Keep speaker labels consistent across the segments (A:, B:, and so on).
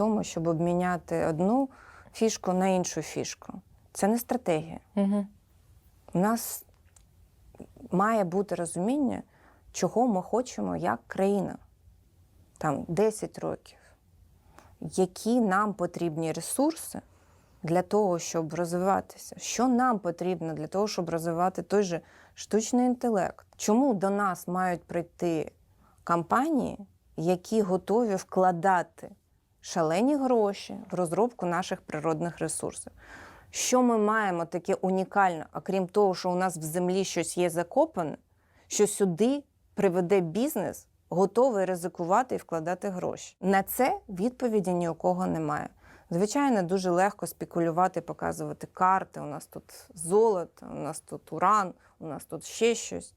A: тому, щоб обміняти одну фішку на іншу фішку. Це не стратегія.
B: Угу.
A: У нас має бути розуміння, чого ми хочемо як країна. Там 10 років. Які нам потрібні ресурси для того, щоб розвиватися? Що нам потрібно для того, щоб розвивати той же штучний інтелект? Чому до нас мають прийти компанії, які готові вкладати шалені гроші в розробку наших природних ресурсів? Що ми маємо таке унікальне, окрім того, що у нас в землі щось є закопане, що сюди приведе бізнес, готовий ризикувати і вкладати гроші. На це відповіді ні у кого немає. Звичайно, дуже легко спекулювати, показувати карти. У нас тут золото, у нас тут уран, у нас тут ще щось.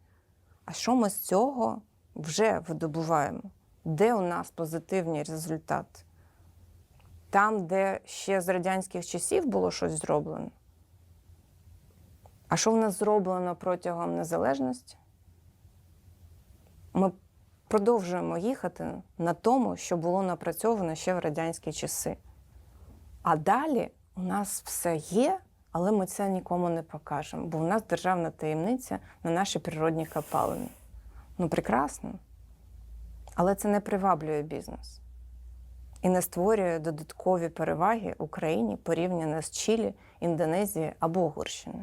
A: А що ми з цього вже видобуваємо? Де у нас позитивні результати? Там, де ще з радянських часів було щось зроблено. А що в нас зроблено протягом незалежності? Ми продовжуємо їхати на тому, що було напрацьовано ще в радянські часи. А далі у нас все є, але ми це нікому не покажемо, бо у нас державна таємниця на наші природні копалини. Ну, прекрасно. Але це не приваблює бізнес і не створює додаткові переваги Україні порівняно з Чилі, Індонезією або Угорщиною.